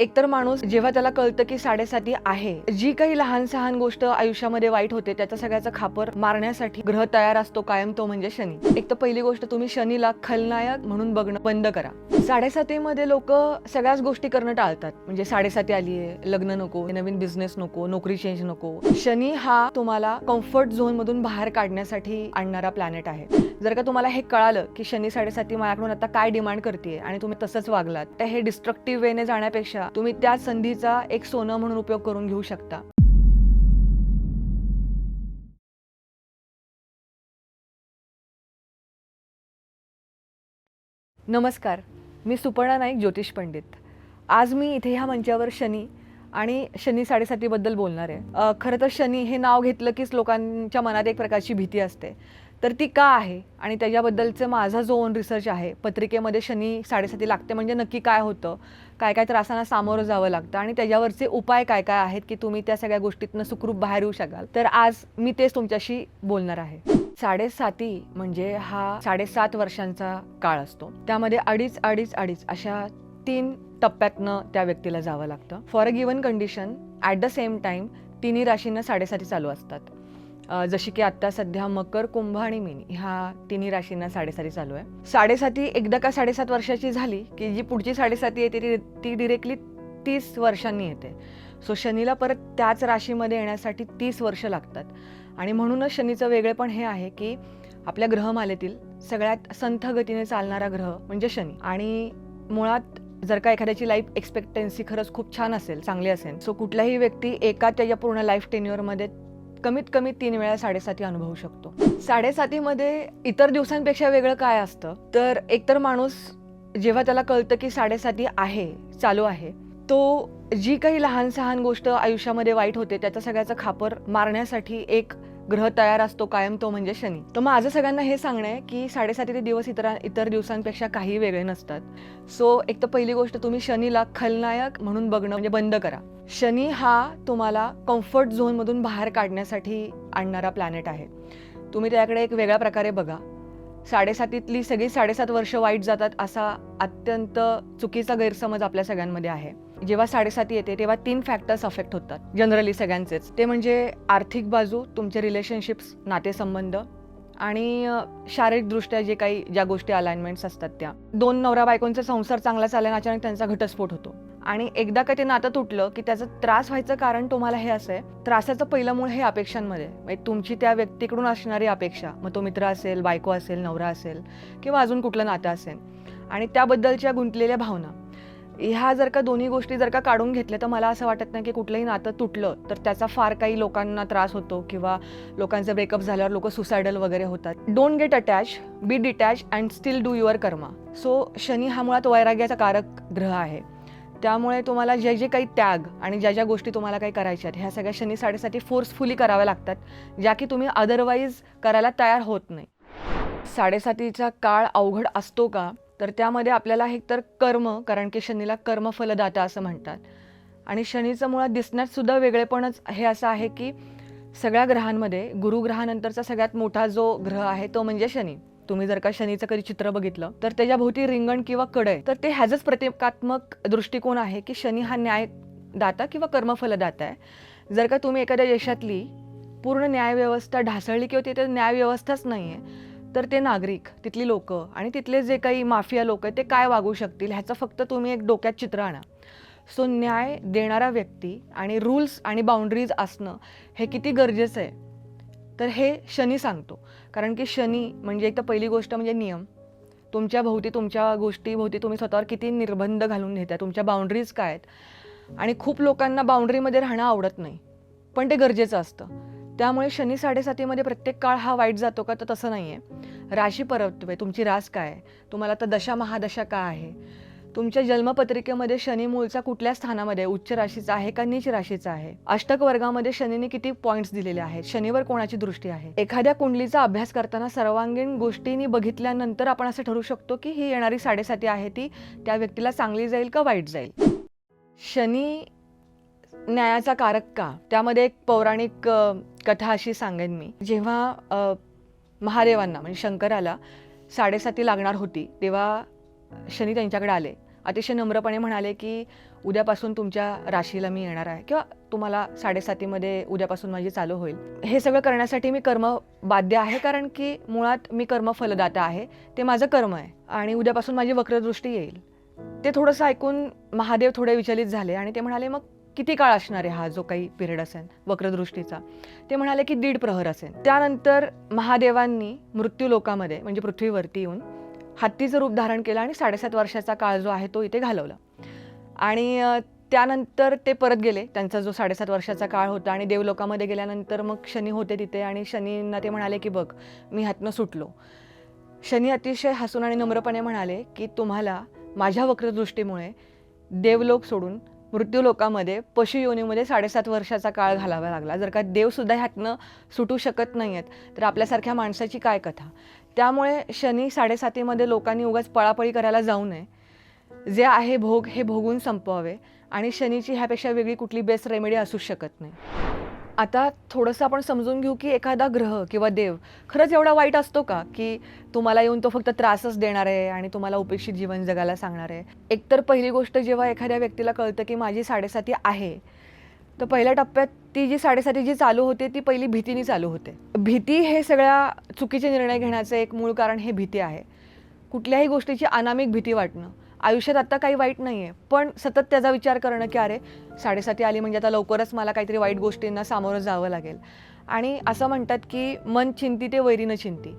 एकतर माणूस जेव्हा त्याला कळतं की साडेसाती आहे जी काही लहान सहान गोष्ट आयुष्यामध्ये वाईट होते त्याचा सगळ्याचा खापर मारण्यासाठी ग्रह तयार असतो कायम तो म्हणजे शनी. एक तर पहिली गोष्ट तुम्ही शनीला खलनायक म्हणून बघणं बंद करा. साडेसातीमध्ये लोक सगळ्याच गोष्टी करणं टाळतात. म्हणजे साडेसाती आली आहे लग्न नको नवीन बिझनेस नको नोकरी चेंज नको. शनी हा तुम्हाला कम्फर्ट झोन मधून बाहेर काढण्यासाठी आणणारा प्लॅनेट आहे. जर का तुम्हाला हे कळालं की शनी साडेसाती माझ्याकडून आता काय डिमांड करते आणि तुम्ही तसंच वागलात तर हे डिस्ट्रक्टिव्ह वेने जाण्यापेक्षा तुम्ही त्या संधीचा एक सोनं म्हणून उपयोग करून घेऊ शकता. नमस्कार. मी सुपर्णा नाईक ज्योतिष पंडित. आज मी इथे ह्या मंचावर शनी आणि शनी साडेसातीबद्दल बोलणार आहे. खरं तर शनी हे नाव घेतलं कीच लोकांच्या मनात एक प्रकारची भीती असते. तर ती का आहे? आणि त्याच्याबद्दलचं माझा जो ओन रिसर्च आहे पत्रिकेमध्ये शनी साडेसाती लागते म्हणजे नक्की काय होतं? काय काय त्रासांना सामोरं जावं लागतं? आणि त्याच्यावरचे उपाय काय काय आहेत की तुम्ही त्या सगळ्या गोष्टीतनं सुखरूप बाहेर येऊ शकाल? तर आज मी तेच तुमच्याशी बोलणार आहे. साडेसाती म्हणजे हा साडेसात वर्षांचा काळ असतो. त्यामध्ये अडीच अडीच अडीच अशा तीन टप्प्यातनं त्या व्यक्तीला जावं लागतं. For a given condition at the same time तिन्ही राशींना साडेसाती चालू असतात. जशी की आत्ता सध्या मकर कुंभ आणि मीन ह्या तिन्ही राशींना साडेसाती चालू आहे. साडेसाती एकदा का साडेसात वर्षाची झाली की जी पुढची साडेसाती येते ती ती डिरेक्टली तीस वर्षांनी येते. सो शनीला परत त्याच राशीमध्ये येण्यासाठी तीस वर्ष लागतात. आणि म्हणूनच शनीचं वेगळेपण हे आहे की आपल्या ग्रहमालेतील सगळ्यात संथ गतीने चालणारा ग्रह म्हणजे शनी. आणि मुळात जर का एखाद्याची लाईफ एक्सपेक्टन्सी खरंच खूप छान असेल चांगली असेल सो कुठलाही व्यक्ती एका त्याच्या पूर्ण लाईफ टेन्युअरमध्ये कमीत कमी तीन वेळा साडेसाती अनुभवू शकतो. साडेसातीमध्ये इतर दिवसांपेक्षा वेगळं काय असतं? तर एकतर माणूस जेव्हा त्याला कळतं की साडेसाती आहे चालू आहे तो जी काही लहान सहान गोष्ट आयुष्यामध्ये वाईट होते त्याच्या सगळ्याचं खापर मारण्यासाठी एक ग्रह तयार असतो कायम तो म्हणजे शनी. तर माझं सगळ्यांना हे सांगणं आहे की साडेसातीचे दिवस इतर इतर दिवसांपेक्षा काही वेगळे नसतात. सो एक तर पहिली गोष्ट तुम्ही शनीला खलनायक म्हणून बघणं म्हणजे बंद करा. शनी हा तुम्हाला कम्फर्ट झोनमधून बाहेर काढण्यासाठी आणणारा प्लॅनेट आहे. तुम्ही त्याकडे एक वेगळ्या प्रकारे बघा. साडेसातीतली सगळी साडेसात वर्ष वाईट जातात असा अत्यंत चुकीचा गैरसमज आपल्या सगळ्यांमध्ये आहे. जेव्हा साडेसाती येते तेव्हा तीन फॅक्टर्स अफेक्ट होतात जनरली सगळ्यांचेच. ते म्हणजे आर्थिक बाजू तुमचे रिलेशनशिप्स नातेसंबंध आणि शारीरिकदृष्ट्या जे काही ज्या गोष्टी अलाइनमेंट्स असतात त्या. दोन नवरा बायकोंचा संसार चांगला चालल्याने अचानक त्यांचा घटस्फोट होतो. आणि एकदा का ते नातं तुटलं की त्याचं त्रास व्हायचं कारण तुम्हाला हे असं आहे त्रासाचं पहिलं मूळ हे अपेक्षांमध्ये आहे. म्हणजे तुमची त्या व्यक्तीकडून असणारी अपेक्षा मग तो मित्र असेल बायको असेल नवरा असेल किंवा अजून कुठलं नातं असेल. आणि त्याबद्दलच्या गुंतलेल्या भावना. ह्या जर का दोन्ही गोष्टी जर का काढून घेतल्या तर मला असं वाटत नाही की कुठलंही नातं तुटलं तर त्याचा फार काही लोकांना त्रास होतो किंवा लोकांचं ब्रेकअप झाल्यावर लोक सुसायडल वगैरे होतात. Don't get attach be detach and still do your karma so Shani हा मुळात वैराग्याचा कारक ग्रह आहे. त्यामुळे तुम्हाला जे जे काही त्याग आणि ज्या ज्या गोष्टी तुम्हाला काही करायच्या आहेत ह्या सगळ्या शनी साडेसाठी फोर्सफुली कराव्या लागतात ज्या की तुम्ही अदरवाईज करायला तयार होत नाही. साडेसातीचा काळ अवघड असतो का? तर त्यामध्ये आपल्याला एक तर कर्म कारण की शनीला कर्मफलदाता असं म्हणतात. आणि शनीचं मुळात दिसण्यातसुद्धा वेगळेपणच हे असं आहे की सगळ्या ग्रहांमध्ये गुरुग्रहानंतरचा सगळ्यात मोठा जो ग्रह आहे तो म्हणजे शनी. तुम्ही जर का शनीचं कधी चित्र बघितलं तर त्याच्या भोवती रिंगण किंवा कडय तर ते ह्याचंच प्रतिकात्मक दृष्टिकोन आहे की शनी हा न्यायदाता किंवा कर्मफलदाता आहे. जर का तुम्ही एखाद्या देशातली पूर्ण न्यायव्यवस्था ढासळली किंवा तिथे न्यायव्यवस्थाच नाही आहे तर ते नागरिक तिथली लोक आणि तिथले जे काही माफिया लोक आहेत ते काय वागू शकतील? ह्याचं फक्त तुम्ही एक डोक्यात चित्र आणा. सो न्याय देणारा व्यक्ती आणि रूल्स आणि बाउंड्रीज असणं हे किती गरजेचं आहे? तर हे शनी सांगतो. कारण की शनी म्हणजे एक तर पहिली गोष्ट म्हणजे नियम. तुमच्या भोवती तुमच्या गोष्टीभोवती तुम्ही स्वतःवर किती निर्बंध घालून घेता तुमच्या बाउंड्रीज काय आहेत? आणि खूप लोकांना बाउंड्रीमध्ये राहणं आवडत नाही. पण ते गरजेचं असतं. त्यामुळे शनी साडेसातीमध्ये प्रत्येक काळ हा वाईट जातो का? तर तसं नाही आहे राशी परत्वे. तुमची रास काय? आहे तुम्हाला तर दशा महादशा का आहे? तुमच्या जन्मपत्रिकेमध्ये शनी मूळचा कुठल्या स्थानामध्ये उच्च राशीचा आहे का नीच राशीचा आहे? अष्टक वर्गामध्ये शनीने किती पॉईंट्स दिलेले आहेत? शनीवर कोणाची दृष्टी आहे? एखाद्या कुंडलीचा अभ्यास करताना सर्वांगीण गोष्टींनी बघितल्यानंतर आपण असं ठरवू शकतो की ही येणारी साडेसाती आहे ती त्या व्यक्तीला चांगली जाईल का वाईट जाईल? शनी न्यायाचा कारक का? त्यामध्ये एक पौराणिक कथा अशी सांगेन मी. जेव्हा महादेवांना म्हणजे शंकराला साडेसाती लागणार होती तेव्हा शनी त्यांच्याकडे आले. अतिशय नम्रपणे म्हणाले की उद्यापासून तुमच्या राशीला मी येणार आहे किंवा तुम्हाला साडेसातीमध्ये उद्यापासून माझी चालू होईल. हे सगळं करण्यासाठी मी कर्म बाध्य आहे कारण की मुळात मी कर्म फलदाता आहे. ते माझं कर्म आहे आणि उद्यापासून माझी वक्रदृष्टी येईल. ते थोडंसं ऐकून महादेव थोडे विचलित झाले आणि ते म्हणाले मग किती काळ असणार आहे हा जो काही पिरियड असेल वक्रदृष्टीचा? ते म्हणाले की दीड प्रहर असेल. त्यानंतर महादेवांनी मृत्यू लोकामध्ये म्हणजे पृथ्वीवरती येऊन हत्तीचं रूप धारण केलं आणि साडेसात वर्षाचा काळ जो आहे तो इथे घालवला. आणि त्यानंतर ते परत गेले. त्यांचा जो साडेसात वर्षाचा काळ होता आणि देवलोकामध्ये गेल्यानंतर मग शनी होते तिथे आणि शनींना ते म्हणाले की बघ मी हातनं सुटलो. शनी अतिशय हसून आणि नम्रपणे म्हणाले की तुम्हाला माझ्या वक्रदृष्टीमुळे देवलोक सोडून मृत्यूलोकामध्ये पशुयोनीमध्ये साडेसात वर्षाचा काळ घालावा लागला. जर का देवसुद्धा ह्यातनं सुटू शकत नाही आहेत तर आपल्यासारख्या माणसाची काय कथा? त्यामुळे शनी साडेसातीमध्ये लोकांनी उगाच पळापळी करायला जाऊ नये. जे आहे भोग हे भोगून संपवावे. आणि शनीची ह्यापेक्षा वेगळी कुठली बेस्ट रेमेडी असूच शकत नाही. आता थोडंसं आपण समजून घेऊ की एखादा ग्रह किंवा देव खरंच एवढा वाईट असतो का? की तुम्हाला येऊन तो फक्त त्रासच देणार आहे आणि तुम्हाला उपेक्षित जीवन जगायला सांगणार आहे. एकतर पहिली गोष्ट जेव्हा एखाद्या व्यक्तीला कळतं की माझी साडेसाती आहे तर पहिल्या टप्प्यात ती जी साडेसाती जी चालू होते ती पहिली भीतीने चालू होते. भीती हे सगळ्या चुकीचे निर्णय घेण्याचं एक मूळ कारण हे भीती आहे. कुठल्याही गोष्टीची अनामिक भीती वाटणं आयुष्यात आत्ता काही वाईट नाही आहे पण सतत त्याचा विचार करणं की अरे साडेसाती आली म्हणजे आता लवकरच मला काहीतरी वाईट गोष्टींना सामोरं जावं लागेल. आणि असं म्हणतात की मन चिंती ते वैरीनं चिंती.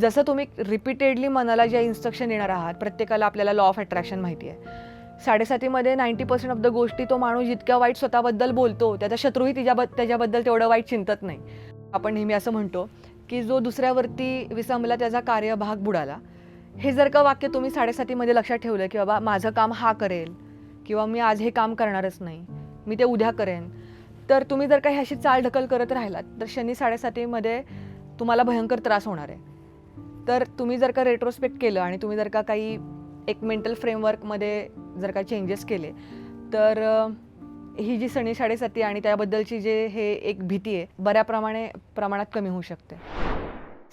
जसं तुम्ही रिपीटेडली मनाला ज्या इन्स्ट्रक्शन येणार आहात प्रत्येकाला आपल्याला लॉ ऑफ अट्रॅक्शन माहिती आहे. साडेसातीमध्ये नाईंटी पर्सेंट ऑफ द गोष्टी तो माणूस जितक्या वाईट स्वतःबद्दल बोलतो त्याचा शत्रूही तिच्या त्याच्याबद्दल तेवढं वाईट चिंतत नाही. आपण नेहमी असं म्हणतो की जो दुसऱ्यावरती विसंबला त्याचा कार्यभाग बुडाला हे जर का वाक्य तुम्ही साडेसातीमध्ये लक्षात ठेवलं की बाबा माझं काम हा करेल किंवा मी आज हे काम करणारच नाही मी ते उद्या करेन तर तुम्ही जर का ह्याशी चाल ढकल करत राहिलात तर शनी साडेसातीमध्ये तुम्हाला भयंकर त्रास होणार आहे. तर तुम्ही जर का रेट्रोस्पेक्ट केलं आणि तुम्ही जर का काही एक मेंटल फ्रेमवर्कमध्ये जर का चेंजेस केले तर ही जी सणी साडेसाती आणि त्याबद्दलची जे हे एक भीती आहे बऱ्याप्रमाणे प्रमाणात कमी होऊ शकते.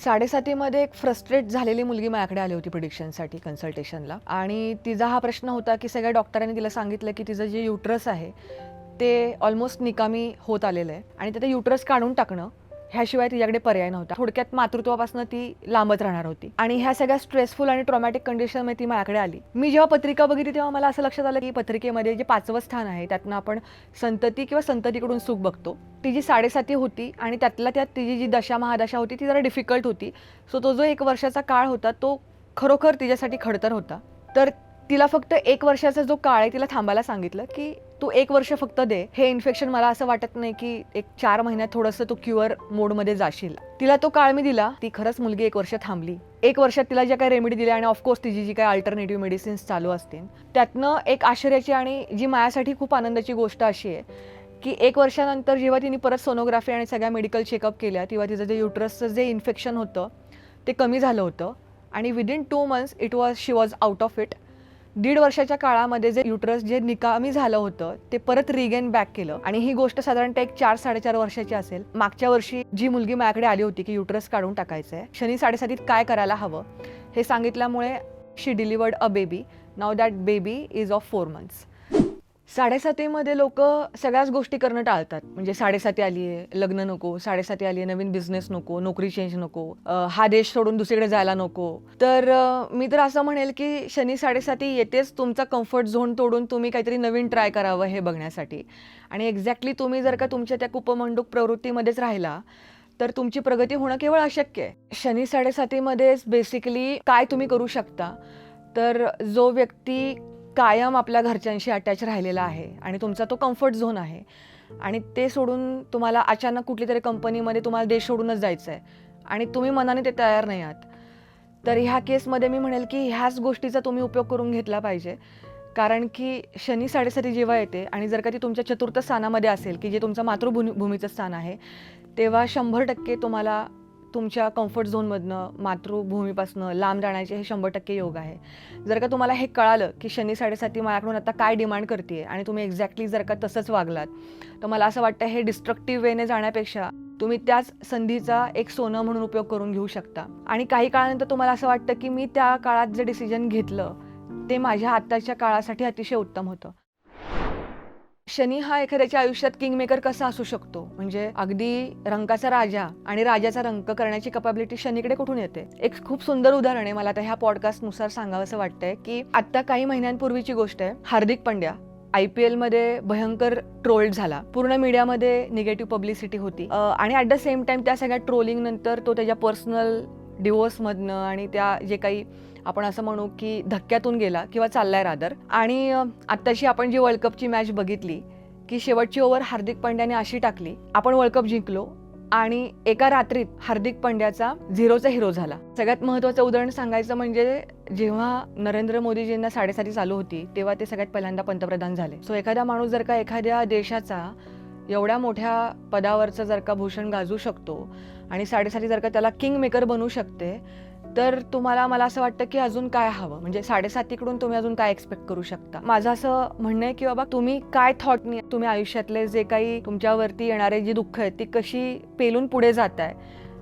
साडेसातीमध्ये एक फ्रस्ट्रेट झालेली मुलगी माझ्याकडे आली होती प्रिडिक्शनसाठी कन्सल्टेशनला आणि तिचा हा प्रश्न होता की सगळ्या डॉक्टरांनी तिला सांगितलं की तिचं जे युट्रस आहे ते ऑलमोस्ट निकामी होत आलेलं आहे. आणि त्याचं युट्रस काढून टाकणं ह्याशिवाय तिच्याकडे पर्याय नव्हता. थोडक्यात मातृत्वापासून ती लांबच राहणार होती. आणि ह्या सगळ्या स्ट्रेसफुल आणि ट्रॉमॅटिक कंडिशनमध्ये ती माझ्याकडे आली. मी जेव्हा पत्रिका बघितली तेव्हा मला असं लक्षात आलं की पत्रिकेमध्ये जे पाचवं स्थान आहे त्यातनं आपण संतती किंवा संततीकडून सुख बघतो. ती जी साडेसाती होती आणि त्यातल्या त्यात तिची जी दशा महादशा होती ती जरा डिफिकल्ट होती. सो तो जो एक वर्षाचा काळ होता तो खरोखर तिच्यासाठी खडतर होता. तर तिला फक्त एक वर्षाचा जो काळ आहे तिला थांबायला सांगितलं की तू एक वर्ष फक्त दे. हे इन्फेक्शन मला असं वाटत नाही की एक चार महिन्यात थोडंसं तू क्युअर मोडमध्ये जाशील. तिला तो काळ मी दिला. ती खरंच मुलगी एक वर्ष थांबली. एक वर्षात तिला ज्या काही रेमेडी दिल्या आणि ऑफकोर्स तिची जी काही अल्टरनेटिव्ह मेडिसिन्स चालू असतील त्यातनं एक आश्चर्याची आणि जी माझ्यासाठी खूप आनंदाची गोष्ट अशी आहे की एक वर्षानंतर जेव्हा तिने परत सोनोग्राफी आणि सगळ्या मेडिकल चेकअप केल्या तेव्हा तिचं जे युट्रसचं जे इन्फेक्शन होतं ते कमी झालं होतं. आणि within two months it was she was out of it दीड वर्षाच्या काळामध्ये जे युट्रस जे निकामी झालं होतं ते परत रिगेन बॅक केलं. आणि ही गोष्ट साधारणतः एक चार साडेचार वर्षाची असेल. मागच्या वर्षी जी मुलगी माझ्याकडे आली होती की युट्रस काढून टाकायचं आहे शनी साडेसातीत काय करायला हवं हे सांगितल्यामुळे she delivered a baby now that baby is of four months साडेसातीमध्ये लोक सगळ्याच गोष्टी करणं टाळतात. म्हणजे साडेसाती आली आहे लग्न नको साडेसाती आली आहे नवीन बिझनेस नको नोकरी चेंज नको हा देश सोडून दुसरीकडे जायला नको. तर मी तर असं म्हणेल की शनी साडेसाती येतेच तुमचा कम्फर्ट झोन तोडून तुम्ही काहीतरी नवीन ट्राय करावं हे बघण्यासाठी. आणि एक्झॅक्टली तुम्ही जर का तुमच्या त्या कुपमंडूक प्रवृत्तीमध्येच राहिला तर तुमची प्रगती होणं केवळ अशक्य आहे. शनी साडेसातीमध्येच बेसिकली काय तुम्ही करू शकता? तर जो व्यक्ती कायम आपल्या घरच्यांशी अटॅच राहिलेला आहे आणि तुमचा तो कम्फर्ट झोन आहे. आणि ते सोडून तुम्हाला अचानक कुठली तरी कंपनीमध्ये तुम्हाला देश सोडूनच जायचं आहे आणि तुम्ही मनाने ते तयार नाही आहात. तर ह्या केसमध्ये मी म्हणेल की ह्याच गोष्टीचा तुम्ही उपयोग करून घेतला पाहिजे. कारण की शनी साडेसाती जेव्हा येते आणि जर का ती तुमच्या चतुर्थ स्थानामध्ये असेल की जे तुमचं मातृभूमी भूमीचं स्थान आहे तेव्हा शंभर टक्के तुम्हाला तुमच्या कम्फर्ट झोनमधनं मातृभूमीपासनं लांब जाण्याचे हे शंभर टक्के योग आहे. जर का तुम्हाला हे कळालं की शनी साडेसाती माझ्याकडून आता काय डिमांड करते आणि तुम्ही एक्झॅक्टली जर का तसंच वागलात तर मला असं वाटतं हे डिस्ट्रक्टिव्ह वेने जाण्यापेक्षा तुम्ही त्याच संधीचा एक सोनं म्हणून उपयोग करून घेऊ शकता. आणि काही काळानंतर तुम्हाला असं वाटतं की मी त्या काळात जे डिसिजन घेतलं ते माझ्या आत्ताच्या काळासाठी अतिशय उत्तम होतं. शनी हा एखाद्याच्या आयुष्यात किंगमेकर कसा असू शकतो? म्हणजे अगदी रंगाचा राजा आणि राजाचा रंग करण्याची कपॅबिलिटी शनीकडे कुठून येते? एक खूप सुंदर उदाहरण आहे मला आता ह्या पॉडकास्टनुसार सांगावं वाटतंय की आता काही महिन्यांपूर्वीची गोष्ट आहे हार्दिक पंड्या. आय पी एलमध्ये भयंकर ट्रोल्ड झाला. पूर्ण मीडियामध्ये निगेटिव्ह पब्लिसिटी होती. आणि ॲट द सेम टाइम त्या सगळ्या ट्रोलिंग नंतर तो त्याच्या पर्सनल डिवोर्समधनं आणि त्या जे काही आपण असं म्हणू की धक्क्यातून गेला किंवा चाललाय रादर. आणि आत्ताशी आपण जी वर्ल्ड कपची मॅच बघितली की शेवटची ओव्हर हार्दिक पंड्याने अशी टाकली आपण वर्ल्ड कप जिंकलो आणि एका रात्रीत हार्दिक पंड्याचा झिरोचा हिरो झाला. सगळ्यात महत्त्वाचं उदाहरण सांगायचं म्हणजे जेव्हा नरेंद्र मोदीजींना साडेसाती चालू होती तेव्हा ते सगळ्यात पहिल्यांदा पंतप्रधान झाले. सो एखादा माणूस जर का एखाद्या देशाचा एवढ्या मोठ्या पदावरचं जर का भूषण गाजू शकतो आणि साडेसाती जर का त्याला किंग मेकर बनू शकते तर तुम्हाला मला असं वाटतं की अजून काय हवं? म्हणजे साडेसातीकडून तुम्ही अजून काय एक्सपेक्ट करू शकता? माझं असं म्हणणं आहे की बाबा तुम्ही काय थॉटनी तुम्ही आयुष्यातले जे काही तुमच्यावरती येणारे जी दुःख आहेत ती कशी पेलून पुढे जात आहे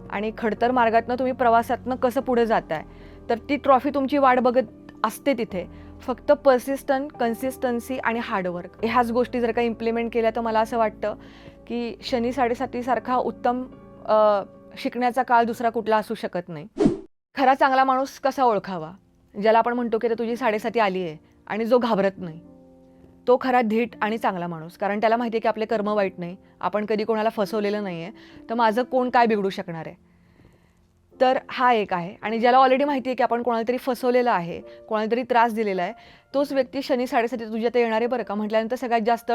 आणि खडतर मार्गातनं तुम्ही प्रवासातनं कसं पुढे जात आहे तर ती ट्रॉफी तुमची वाट बघत असते तिथे. फक्त पर्सिस्टंट कन्सिस्टन्सी आणि हार्डवर्क ह्याच गोष्टी जर का इम्प्लिमेंट केल्या तर मला असं वाटतं की शनी साडेसातीसारखा उत्तम शिकण्याचा काळ दुसरा कुठला असू शकत नाही. खरा चांगला माणूस कसा ओळखावा? ज्याला आपण म्हणतो की तुझी साडेसाती आली आहे आणि जो घाबरत नाही. तो खरा धीट आणि चांगला माणूस. कारण त्याला माहिती आहे की आपले कर्म वाईट नाही. आपण कधी कोणाला फसवलेलं नाही आहे तर माझं कोण काय बिघडू शकणार आहे? तर हा एक आहे. आणि ज्याला ऑलरेडी माहिती आहे की आपण कोणाला तरी फसवलेलं आहे कोणाला तरी त्रास दिलेला आहे तोच व्यक्ती शनी साडेसाती तुझ्या ते आहे बरं का? म्हटल्यानंतर सगळ्यात जास्त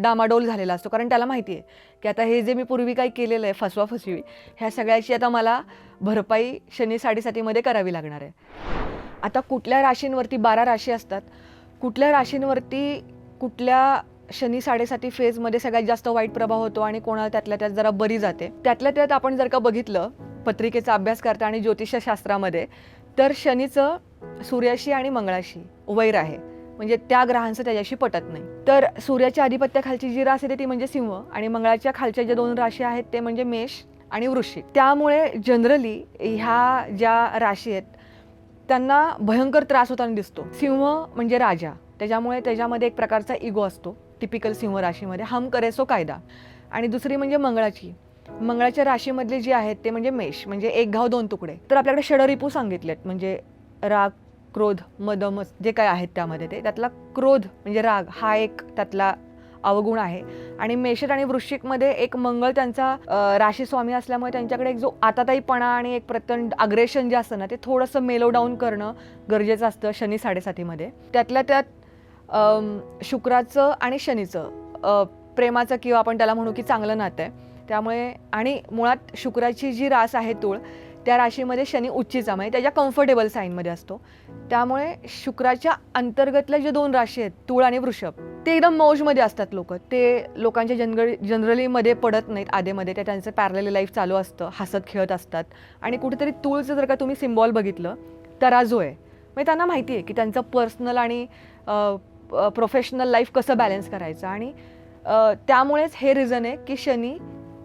डामाडोल झालेला असतो. कारण त्याला माहिती आहे की आता हे जे मी पूर्वी काही केलेलं आहे फसवा फसवी ह्या सगळ्याची आता मला भरपाई शनी साडेसातीमध्ये करावी लागणार आहे. आता कुठल्या राशींवरती बारा राशी असतात कुठल्या राशींवरती कुठल्या शनी साडेसाती फेजमध्ये सगळ्यात जास्त वाईट प्रभाव होतो आणि कोणाला त्यातल्या त्यात जरा बरी जाते त्यातल्या त्यात आपण जर का बघितलं पत्रिकेचा अभ्यास करता आणि ज्योतिषशास्त्रामध्ये तर शनीचं सूर्याशी आणि मंगळाशी वैर आहे. म्हणजे त्या ग्रहांचं त्याच्याशी पटत नाही. तर सूर्याच्या आधिपत्याखालची जी रास येते ती म्हणजे सिंह आणि मंगळाच्या खालच्या ज्या दोन राशी आहेत ते म्हणजे मेष आणि वृश्चिक. त्यामुळे जनरली ह्या ज्या राशी आहेत त्यांना भयंकर त्रास होताना दिसतो. सिंह म्हणजे राजा. त्याच्यामुळे त्याच्यामध्ये एक प्रकारचा इगो असतो. टिपिकल सिंह राशीमध्ये. हम करे सो कायदा. आणि दुसरी म्हणजे मंगळाची. मंगळाच्या राशीमधले जे आहेत ते म्हणजे मेष. म्हणजे एक घाव दोन तुकडे. तर आपल्याकडे षडरिपू सांगितलेत. म्हणजे राग क्रोध मदमस जे काय आहेत त्यामध्ये ते त्यातला क्रोध म्हणजे राग हा एक त्यातला अवगुण आहे. आणि मेषद आणि वृश्चिकमध्ये एक मंगळ त्यांचा राशीस्वामी राशी स्वामी असल्यामुळे त्यांच्याकडे एक जो आताताईपणा आणि एक प्रचंड अग्रेशन जे असतं ना ते थोडंसं मेलो डाऊन करणं गरजेचं असतं शनी साडेसातीमध्ये. त्यातल्या त्यात शुक्राचं आणि शनीचं प्रेमाचं किंवा आपण त्याला म्हणू की चांगलं नातं आहे. त्यामुळे आणि मुळात शुक्राची जी रास आहे तूळ त्या राशीमध्ये शनी उच्चीचा म्हणजे त्याच्या कम्फर्टेबल साईनमध्ये असतो. त्यामुळे शुक्राच्या अंतर्गतल्या ज्या दोन राशी आहेत तुळ आणि वृषभ ते एकदम मौजमध्ये असतात लोक. ते लोकांच्या जनरल जनरलीमध्ये पडत नाहीत आधेमध्ये. ते त्यांचं पॅरलेली लाईफ चालू असतं हसत खेळत असतात. आणि कुठेतरी तुळचं जर का तुम्ही सिम्बॉल बघितलं तराजू आहे. म्हणजे त्यांना माहिती आहे की त्यांचं पर्सनल आणि प्रोफेशनल लाईफ कसं बॅलन्स करायचं. आणि त्यामुळेच हे रिझन आहे की शनी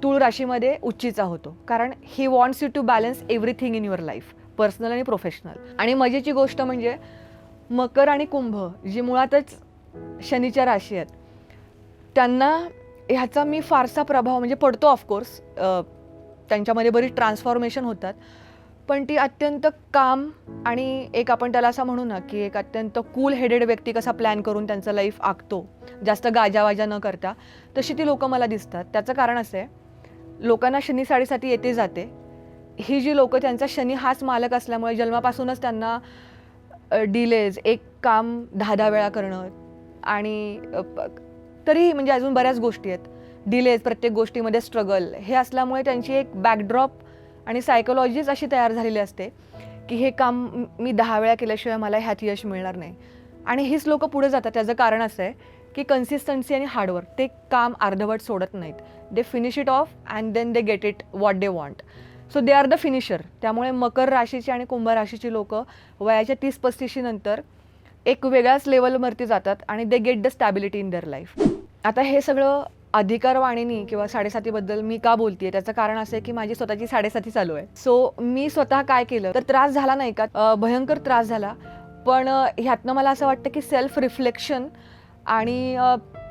तूळ राशीमध्ये उच्चीचा होतो. कारण ही wants you to balance everything in your life personal आणि प्रोफेशनल आणि मजेची गोष्ट म्हणजे मकर आणि कुंभ जी मुळातच शनीच्या राशी आहेत त्यांना ह्याचा मी फारसा प्रभाव म्हणजे पडतो ऑफकोर्स त्यांच्यामध्ये बरीच ट्रान्सफॉर्मेशन होतात. पण ती अत्यंत काम आणि एक आपण त्याला असं म्हणू ना की एक अत्यंत कूल हेडेड व्यक्ती कसा प्लॅन करून त्यांचं लाईफ आखतो जास्त गाजावाजा न करता तशी ती लोकं मला दिसतात. त्याचं कारण असं आहे लोकांना शनी साडेसाती येते जाते. ही जी लोकं त्यांचा शनी हाच मालक असल्यामुळे जन्मापासूनच त्यांना डिलेज एक काम दहा दहा वेळा करणं आणि तरी म्हणजे अजून बऱ्याच गोष्टी आहेत. डिलेज प्रत्येक गोष्टीमध्ये स्ट्रगल हे असल्यामुळे त्यांची एक बॅकड्रॉप आणि सायकोलॉजीच अशी तयार झालेली असते की हे काम मी दहा वेळा केल्याशिवाय मला ह्यात यश मिळणार नाही. आणि हीच लोकं पुढे जातात. त्याचं कारण असं आहे की कन्सिस्टन्सी आणि हार्डवर्क ते काम अर्धवट सोडत नाहीत. They finish it off and then they get it what they want so they are the finisher त्यामुळे मकर राशीची आणि कुंभ राशीची लोकं वयाच्या तीस पस्तीशी नंतर एक वेगळ्याच लेवलवरती जातात आणि they get the stability in their life आता हे सगळं अधिकारवाणीनी किंवा साडेसातीबद्दल मी का बोलतेय? त्याचं कारण असं आहे की माझी स्वतःची साडेसाती चालू आहे. सो मी स्वतः काय केलं? तर त्रास झाला नाही का? भयंकर त्रास झाला. पण ह्यातनं मला असं वाटतं की सेल्फ रिफ्लेक्शन आणि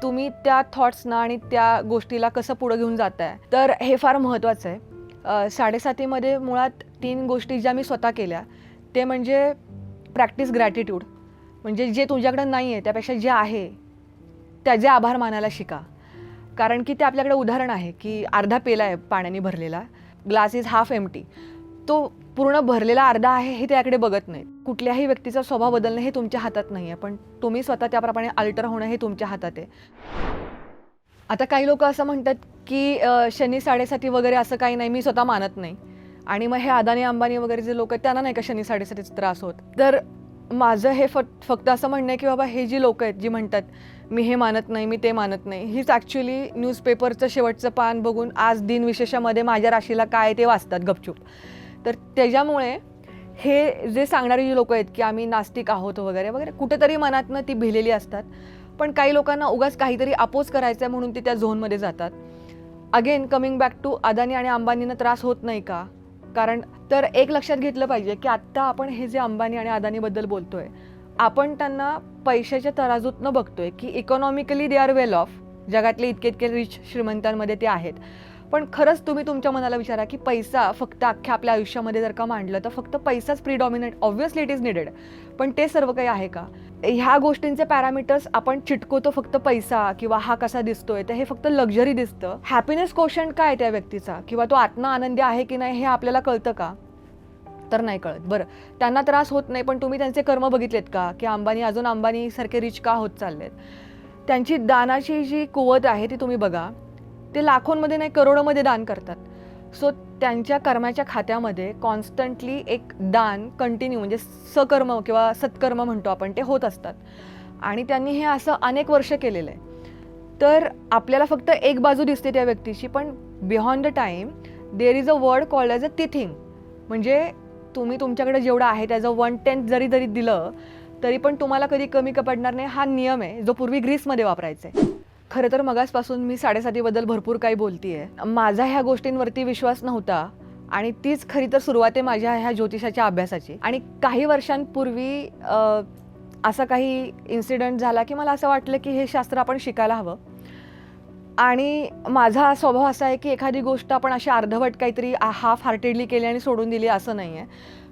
तुम्ही त्या थॉट्सना आणि त्या गोष्टीला कसं पुढं घेऊन जाताय? तर हे फार महत्त्वाचं आहे. साडेसातीमध्ये मुळात तीन गोष्टी ज्या मी स्वतः केल्या ते म्हणजे प्रॅक्टिस ग्रॅटिट्यूड म्हणजे जे तुझ्याकडं नाही आहे त्यापेक्षा जे आहे त्याचे आभार मानायला शिका. कारण की ते आपल्याकडे उदाहरण आहे की अर्धा पेला आहे पाण्याने भरलेला. ग्लास इज हाफ एमटी तो पूर्ण भरलेला अर्धा आहे हे त्याकडे बघत नाही कुठल्याही व्यक्तीचा स्वभाव बदलणं हे तुमच्या हातात नाही आहे पण तुम्ही स्वतः त्याप्रमाणे अल्टर होणं हे तुमच्या हातात आहे. आता काही लोक असं म्हणतात की शनी साडेसाती वगैरे असं काही नाही मी स्वतः मानत नाही. आणि मग हे अदानी अंबानी वगैरे जे लोक आहेत त्यांना नाही का शनी साडेसातीचा त्रास होत? तर माझं हे फक्त फक्त असं म्हणणं आहे की बाबा हे जी लोक आहेत जी म्हणतात मी हे मानत नाही मी ते मानत नाही हीच ॲक्च्युली न्यूजपेपरचं शेवटचं पान बघून आज दिनविशेषामध्ये माझ्या राशीला काय ते वाचतात गपचूप. तर त्याच्यामुळे हे जे सांगणारी जी लोक आहेत की आम्ही नास्तिक आहोत वगैरे वगैरे कुठेतरी मनातनं ती भिलेली असतात. पण काही लोकांना उगाच काहीतरी अपोज करायचं आहे म्हणून ते त्या झोनमध्ये जातात. Again coming back to Adani आणि अंबानींना त्रास होत नाही का? कारण तर एक लक्षात घेतलं पाहिजे की आत्ता आपण हे जे अंबानी आणि अदानीबद्दल बोलतो आहे आपण त्यांना पैशाच्या तराजूतनं बघतोय की economically they are well off जगातले इतके इतके रिच श्रीमंतांमध्ये ते आहेत. पण खरंच तुम्ही तुमच्या मनाला विचारा की पैसा फक्त अख्ख्या आपल्या आयुष्यामध्ये जर का मांडलं तर फक्त पैसाच predominant obviously it is needed पण ते सर्व काही आहे का? ह्या गोष्टींचे पॅरामीटर्स आपण चिटकवतो फक्त पैसा किंवा हा कसा दिसतोय तर हे फक्त लक्झरी दिसतं. हॅपीनेस क्वेश्चन काय त्या व्यक्तीचा? किंवा तो आत्मा आनंदी आहे की नाही हे आपल्याला कळतं का? तर नाही कळत. बरं त्यांना त्रास होत नाही पण तुम्ही त्यांचे कर्म बघितलेत का? की अंबानी अजून अंबानी सारखे रिच का होत चाललेत? त्यांची दानाची जी कुवत आहे ती तुम्ही बघा. ते लाखोंमध्ये नाही करोडोमध्ये दान करतात. सो त्यांच्या कर्माच्या खात्यामध्ये कॉन्स्टंटली एक दान कंटिन्यू म्हणजे सकर्म किंवा सत्कर्म म्हणतो आपण ते होत असतात. आणि त्यांनी हे असं अनेक वर्ष केलेलं आहे. तर आपल्याला फक्त एक बाजू दिसते त्या व्यक्तीची पण beyond the time there is a word called as a tithing म्हणजे तुम्ही तुमच्याकडे जेवढं आहे त्याचं वन टेन्थ जरी जरी दिलं तरी पण तुम्हाला कधी कमी पडणार नाही हा नियम आहे जो पूर्वी ग्रीसमध्ये वापरायचा. आहे खरं तर मगासपासून मी साडेसातीबद्दल भरपूर काही बोलतीये. माझा ह्या गोष्टींवरती विश्वास नव्हता आणि तीच खरी तर सुरुवात आहे माझ्या ह्या ज्योतिषाच्या अभ्यासाची. आणि काही वर्षांपूर्वी असा काही इन्सिडेंट झाला की मला असं वाटलं की हे शास्त्र आपण शिकायला हवं. आणि माझा स्वभाव असा आहे की एखादी गोष्ट आपण अशी अर्धवट काहीतरी हाफ हार्टेडली केली आणि सोडून दिली असं नाही आहे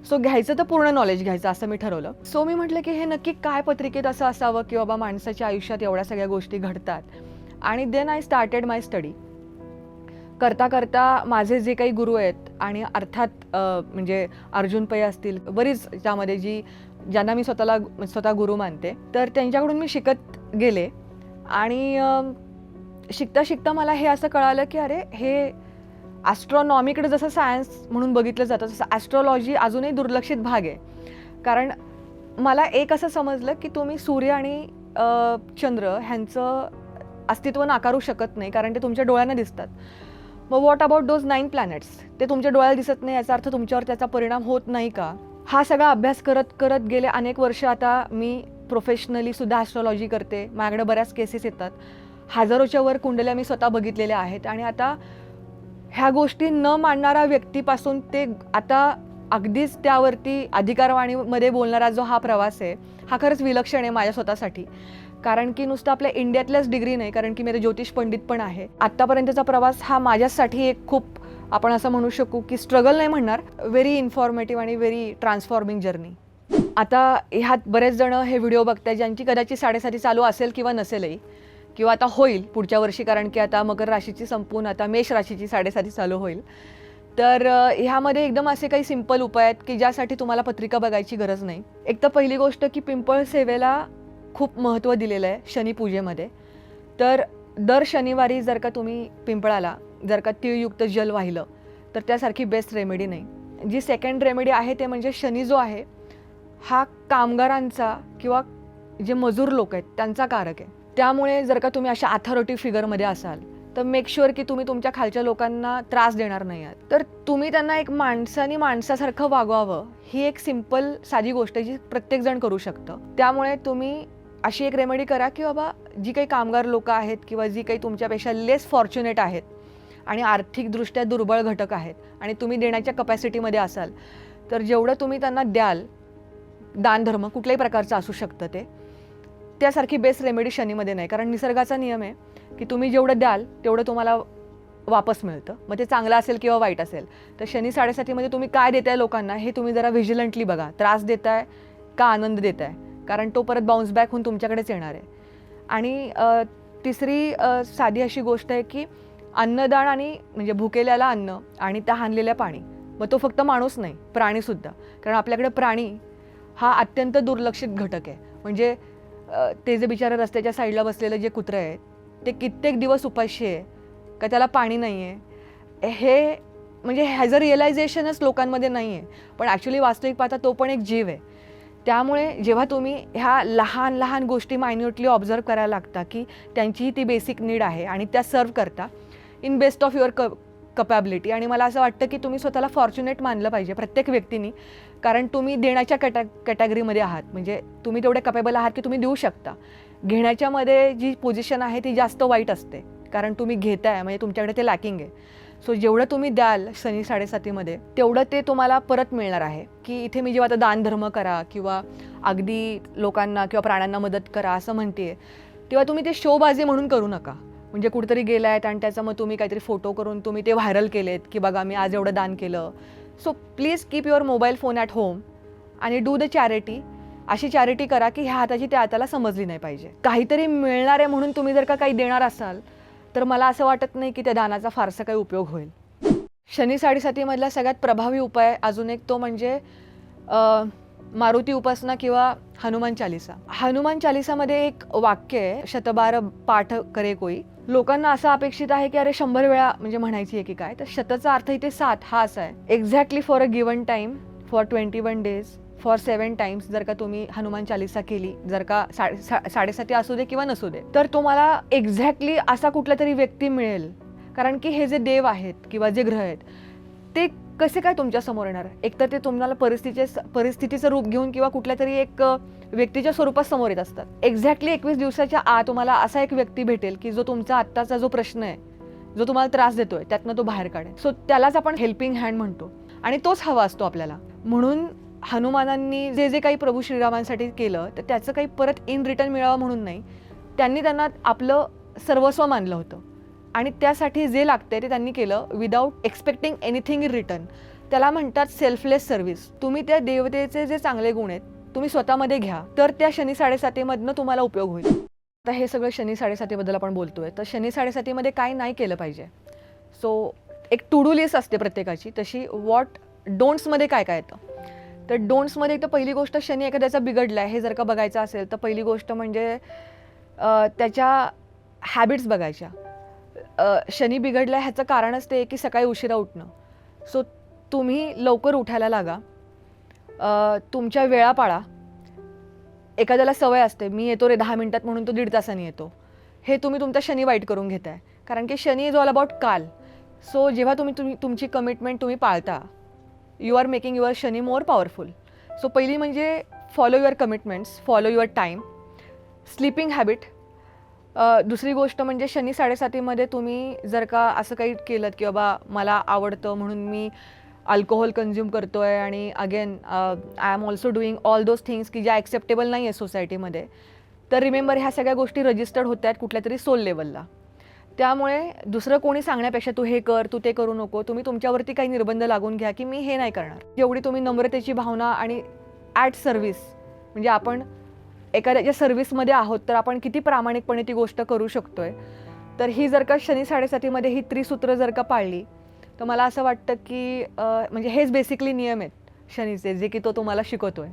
सो घ्यायचं तर पूर्ण नॉलेज घ्यायचं असं मी ठरवलं. सो मी म्हटलं की हे नक्की काय पत्रिकेत असं असावं की बाबा माणसाच्या आयुष्यात एवढ्या सगळ्या गोष्टी घडतात? आणि then I started my study करता करता माझे जे काही गुरु आहेत आणि अर्थात म्हणजे अर्जुन पै असतील बरीच त्यामध्ये जी ज्यांना मी स्वतःला स्वतः गुरु मानते तर त्यांच्याकडून मी शिकत गेले. आणि शिकता शिकता मला हे असं कळालं की अरे हे ॲस्ट्रॉनॉमीकडे जसं सायन्स म्हणून बघितलं जातं तसं ॲस्ट्रॉलॉजी अजूनही दुर्लक्षित भाग आहे. कारण मला एक असं समजलं की तुम्ही सूर्य आणि चंद्र ह्यांचं अस्तित्व नाकारू शकत नाही कारण ते तुमच्या डोळ्यांना दिसतात. मग what about those nine planets ते तुमच्या डोळ्याला दिसत नाही याचा अर्थ तुमच्यावर त्याचा परिणाम होत नाही का? हा सगळा अभ्यास करत करत गेले अनेक वर्ष आता मी प्रोफेशनली सुद्धा ॲस्ट्रॉलॉजी करते. माझ्याकडे बऱ्याच केसेस येतात. हजारोच्या वर कुंडल्या मी स्वतः बघितलेल्या आहेत. आणि आता ह्या गोष्टी न मांडणाऱ्या व्यक्तीपासून ते आता अगदीच त्यावरती अधिकारवाणीमध्ये बोलणारा जो हा प्रवास आहे हा खरंच विलक्षण आहे माझ्या स्वतःसाठी. कारण की नुसतं आपल्या इंडियातल्याच डिग्री नाही कारण की मी ज्योतिष पंडित पण आहे. आत्तापर्यंतचा प्रवास हा माझ्यासाठी एक खूप आपण असं म्हणू शकू की स्ट्रगल नाही म्हणणार व्हेरी इन्फॉर्मेटिव्ह आणि व्हेरी ट्रान्सफॉर्मिंग जर्नी आता ह्यात बरेच जण हे व्हिडिओ बघताय ज्यांची कदाचित साडेसाती चालू असेल किंवा नसेलही. किंवा आता होईल पुढच्या वर्षी कारण की आता मकर राशीची संपून आता मेष राशीची साडेसाती चालू होईल. तर ह्यामध्ये एकदम असे काही सिंपल उपाय आहेत की ज्यासाठी तुम्हाला पत्रिका बघायची गरज नाही. एक तर पहिली गोष्ट की पिंपळ सेवेला खूप महत्त्व दिलेलं आहे शनीपूजेमध्ये तर दर शनिवारी जर का तुम्ही पिंपळाला जर का तिळयुक्त जल वाहिलं तर त्यासारखी बेस्ट रेमेडी नाही. जी सेकंड रेमेडी आहे ते म्हणजे शनी जो आहे हा कामगारांचा किंवा जे मजूर लोक आहेत त्यांचा कारक आहे. त्यामुळे जर का तुम्ही अशा अथॉरिटी फिगरमध्ये असाल तर मेक शुअर की तुम्ही तुमच्या खालच्या लोकांना त्रास देणार नाही आहात. तर तुम्ही त्यांना एक माणसानी माणसासारखं वागवावं ही एक सिंपल साधी गोष्ट आहे जी प्रत्येकजण करू शकतं. त्यामुळे तुम्ही अशी एक रेमेडी करा की बाबा जी काही कामगार लोक आहेत किंवा जी काही तुमच्यापेक्षा लेस फॉर्च्युनेट आहेत आणि आर्थिकदृष्ट्या दुर्बळ घटक आहेत आणि तुम्ही देण्याच्या कपॅसिटीमध्ये असाल तर जेवढं तुम्ही त्यांना द्याल दानधर्म कुठल्याही प्रकारचं असू शकतं ते. त्यासारखी बेस्ट रेमेडी शनीमध्ये नाही. कारण निसर्गाचा नियम आहे की तुम्ही जेवढं द्याल तेवढं तुम्हाला वापस मिळतं. मग ते चांगलं असेल किंवा वाईट असेल. तर शनी साडेसातीमध्ये तुम्ही काय देताय लोकांना हे तुम्ही जरा व्हिजिलंटली बघा. त्रास देताय का आनंद देताय? कारण तो परत बाउन्स बॅक होऊन तुमच्याकडेच येणार आहे. आणि तिसरी साधी अशी गोष्ट आहे की अन्नदान आणि म्हणजे भुकेल्याला अन्न आणि त्या हाणलेल्या पाणी. मग तो फक्त माणूस नाही प्राणीसुद्धा. कारण आपल्याकडे प्राणी हा अत्यंत दुर्लक्षित घटक आहे. म्हणजे ते जे बिचारे रस्त्याच्या साईडला बसलेलं जे कुत्रं आहे ते कित्येक दिवस उपाशी आहे का त्याला पाणी नाही आहे हे म्हणजे ह्याचं रिअलायझेशनच लोकांमध्ये नाही आहे पण ॲक्च्युली वास्तविक पाहता तो पण एक जीव आहे. त्यामुळे जेव्हा तुम्ही ह्या लहान लहान गोष्टी मायन्युटली ऑब्झर्व करायला लागता की त्यांचीही ती बेसिक नीड आहे आणि त्या सर्व करता इन बेस्ट ऑफ युअर क कपॅबिलिटी आणि मला असं वाटतं की तुम्ही स्वतःला फॉर्च्युनेट मानलं पाहिजे प्रत्येक व्यक्तीनी. कारण तुम्ही देण्याच्या कॅटॅ कॅटेगरीमध्ये आहात. म्हणजे तुम्ही तेवढे कपेबल आहात की तुम्ही देऊ शकता. घेण्याच्यामध्ये जी पोझिशन आहे ती जास्त वाईट असते. कारण तुम्ही घेताय म्हणजे तुमच्याकडे ते लॅकिंग आहे. सो जेवढं तुम्ही द्याल शनी साडेसातीमध्ये तेवढं ते तुम्हाला परत मिळणार आहे. की इथे मी जेव्हा आता दानधर्म करा किंवा अगदी लोकांना किंवा प्राण्यांना मदत करा असं म्हणते तेव्हा तुम्ही ते शोबाजी म्हणून करू नका. म्हणजे कुठेतरी आहेत आणि त्याचा मग तुम्ही काहीतरी फोटो करून तुम्ही ते व्हायरल केलेत की बघा मी आज एवढं दान केलं. So please keep your mobile phone at home आणि डू द चॅरिटी अशी चॅरिटी करा की ह्या हाताची त्या हाताला समजली नाही पाहिजे. काहीतरी मिळणार आहे म्हणून तुम्ही जर का काही देणार असाल तर मला असं वाटत नाही की त्या दानाचा फारसा काही उपयोग होईल. शनी साडेसातीमधला सगळ्यात प्रभावी उपाय अजून एक तो म्हणजे मारुती उपासना किंवा हनुमान चालिसा. हनुमान चालिसामध्ये एक वाक्य आहे शतबार पाठ करे कोई. लोकांना असं अपेक्षित आहे की अरे शंभर वेळा म्हणजे म्हणायची आहे की काय? तर शतचा अर्थ इथे सात हा असा आहे. Exactly for a given time for twenty one days for seven times जर का तुम्ही हनुमान चालिसा केली जर का साडे सा- साडेसाती असू दे किंवा नसू दे तर तुम्हाला एक्झॅक्टली असा कुठला तरी व्यक्ती मिळेल. कारण की हे जे देव आहेत किंवा जे ग्रह आहेत ते कसे काय तुमच्यासमोर येणार? एकतर ते तुम्हाला परिस्थितीचे परिस्थितीचं रूप घेऊन किंवा कुठल्या तरी एक व्यक्तीच्या स्वरूपात समोर येत असतात. एक्झॅक्टली एकवीस दिवसाच्या आत तुम्हाला असा एक व्यक्ती भेटेल की जो तुमचा आत्ताचा जो प्रश्न आहे जो तुम्हाला त्रास देतोय त्यातनं तो बाहेर काढेल. सो त्यालाच आपण हेल्पिंग हँड म्हणतो. आणि तोच हवा असतो आपल्याला. म्हणून हनुमानांनी जे जे काही प्रभू श्रीरामांसाठी केलं तर त्याचं काही परत इन रिटर्न मिळावं म्हणून नाही. त्यांनी त्यांना आपलं सर्वस्व मानलं होतं. आणि त्यासाठी जे लागतंय ते त्यांनी केलं without expecting anything in return त्याला म्हणतात सेल्फलेस सर्व्हिस तुम्ही त्या देवतेचे जे चांगले गुण आहेत तुम्ही स्वतःमध्ये घ्या. तर त्या शनी साडेसातीमधनं तुम्हाला उपयोग होईल. आता हे सगळं शनी साडेसातीबद्दल आपण बोलतोय. तर शनी साडेसातीमध्ये काय नाही केलं पाहिजे. सो एक टू डू लिस्ट असते प्रत्येकाची. तशी वॉट डोंट्समध्ये काय काय येतं? तर डोंट्समध्ये एक तर पहिली गोष्ट शनी एखाद्याचा बिघडला आहे हे जर का बघायचं असेल तर पहिली गोष्ट म्हणजे त्याच्या हॅबिट्स बघायच्या. शनी बिघडला आहे ह्याचं कारणच ते की सकाळी उशिरा उठणं. सो तुम्ही लवकर उठायला लागा. तुमच्या वेळा पाळा. एखाद्याला सवय असते मी येतो रे दहा मिनटात म्हणून तो दीड तासाने येतो. हे तुम्ही तुमचा शनी वाईट करून घेताय. कारण की Shani is all about kaal. So जेव्हा तुम्ही तुम्ही तुमची कमिटमेंट तुम्ही पाळता you are making your Shani more powerful so पहिली म्हणजे follow your commitments follow your time sleeping habit दुसरी गोष्ट म्हणजे शनी साडेसातीमध्ये तुम्ही जर का असं काही केलं की बाबा मला आवडतं म्हणून मी अल्कोहोल कन्झ्युम करतो आहे आणि again I am also doing all those things की ज्या ॲक्सेप्टेबल नाही आहे सोसायटीमध्ये तर रिमेंबर ह्या सगळ्या गोष्टी रजिस्टर्ड होत आहेत कुठल्या तरी सोल लेवलला त्यामुळे दुसरं कोणी सांगण्यापेक्षा तू हे कर तू ते करू नको तुम्ही तुमच्यावरती काही निर्बंध लागून घ्या की मी हे नाही करणार. जेवढी तुम्ही नम्रतेची भावना आणि ॲट सर्व्हिस म्हणजे आपण एखाद्याच्या सर्व्हिसमध्ये आहोत तर आपण किती प्रामाणिकपणे ती गोष्ट करू शकतोय. तर ही जर का शनी साडेसातीमध्ये ही त्रिसूत्र जर का पाळली तर मला असं वाटतं की म्हणजे हेच बेसिकली नियम आहेत शनीचे जे की तो तुम्हाला शिकवतोय.